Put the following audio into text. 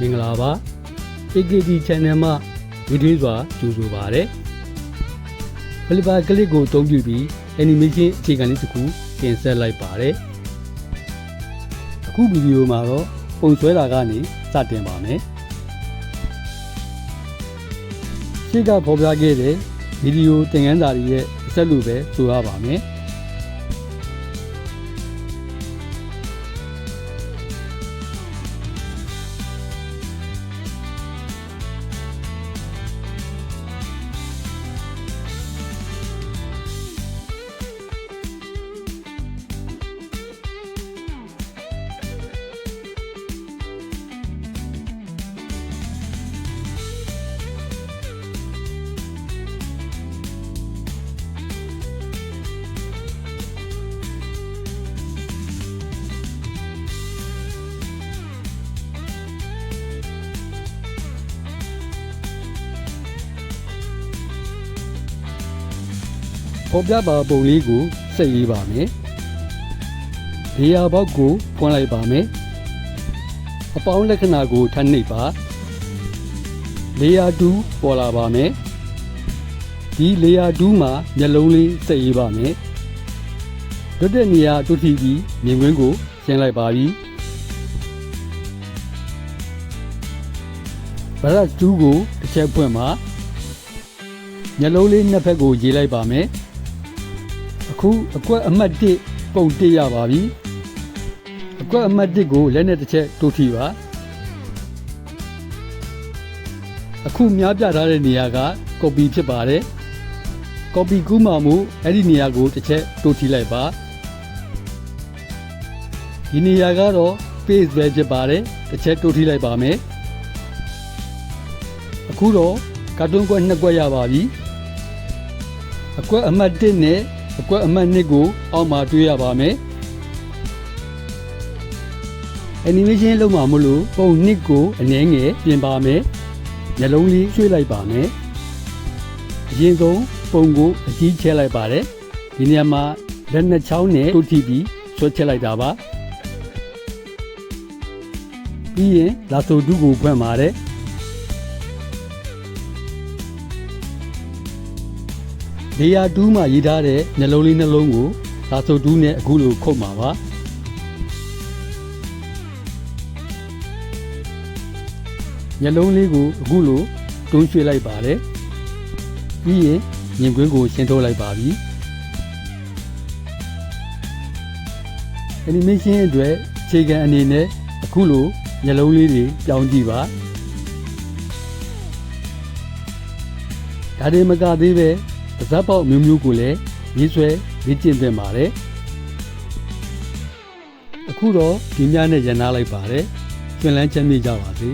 မင်္ဂလာပါ AKD Channel မှာဗီဒီယိုစွာကြိုဆိုပါရစေဖလီပါကလစ်ကိုအသုံးပြုပြီး animation အခြေခံလေးတစ်ခုတင်ဆက်လိုက်ပါတယ်အခုဗီဒီယိုမှာတော့ပုံဆွဲတာကနေစတင်ပါမယ်ရှေ့ကဖော်ပြခဲ့တဲ့ဗီဒီယိုသင်ခန်းစာတွေရဲ့အဆက်လို့ပဲဆိုရပါမယ် ပေါ်ပြပါပုံလေးကိုစိတ်ရေးပါမယ်။နေရာဘောက်ကိုဖွင့်လိုက်ပါမယ်။အပေါင်းလက္ခဏာကိုထပ်နှိပ်ပါ။လေယာတူးပေါ်လာပါမယ်။ဒီလေယာတူးမှာမျက်လုံးလေးစိတ်ရေးပါမယ်။တွတ်တဲ့နေရာတွတ်ထီပြီးမြင်ကွင်းကိုရှင်းလိုက်ပါပြီ။ဗရတ်တူးကိုတစ်ချက်ဖွင့်ပါမျက်လုံးလေးနှစ်ဖက်ကိုရေးလိုက်ပါမယ်။ အခုအကွက်အမှတ်1ပုံတစ်ရပါပြီအကွက်အမှတ်1ကိုလက်နဲ့တစ်ချက်တိုးထီပါအခုများပြထားတဲ့နေရာက copy ဖြစ်ပါတယ် copy ကူးမှမူအဲ့ဒီနေရာကိုတစ်ချက်တိုးထီလိုက်ပါဒီနေရာကတော့ page ပဲဖြစ်ပါတယ်တစ်ချက်တိုးထီလိုက်ပါမယ်အခုတော့ကာတွန်းကွက်နှစ်ကွက်ရပါပြီအကွက်အမှတ်1နဲ့ အကွက်အမှတ်2ကိုအောက်မှာတွေ့ရပါမယ် animation လုပ်မှာမလို့ပုံနှစ်ကိုအနည်းငယ်ပြင်ပါမယ်မျက်လုံးလေးရွှေ့လိုက်ပါမယ်အရင်ဆုံးပုံကိုအကြီးချဲလိုက်ပါတယ်ဒီနေရာမှာလက်နှစ်ချောင်းနဲ့တုတ်ထိပြီးဆွဲချက်လိုက်တာပါပြီးရင်လာဆိုဒုကိုဖွင့်ပါတယ် နေရာတူးမှာရေးထားတဲ့နှလုံးလေးနှလုံးကိုလာဆိုဒူးနဲ့အခုလိုခုတ်မှာပါမျက်လုံးလေးကိုအခုလိုတွန်းရွှေ့လိုက်ပါတယ်ပြီးရင်မြင်ကွင်းကိုရှင်းထုတ်လိုက်ပါပြီ animation အတွက်အခြေခံအနေနဲ့အခုလိုမျက်လုံးလေးတွေပြောင်းကြည့်ပါဒါတွေမကသေးပဲ ပါဇက်ပေါက်မျိုးမျိုးကိုလည်းရေးဆွဲလေ့ကျင့်သင့်ပါတယ်အခုတော့ဒီများနဲ့ရန်နာလိုက်ပါတယ်ကျွန်းလန်းချမ်းမြေ့ကြပါစေ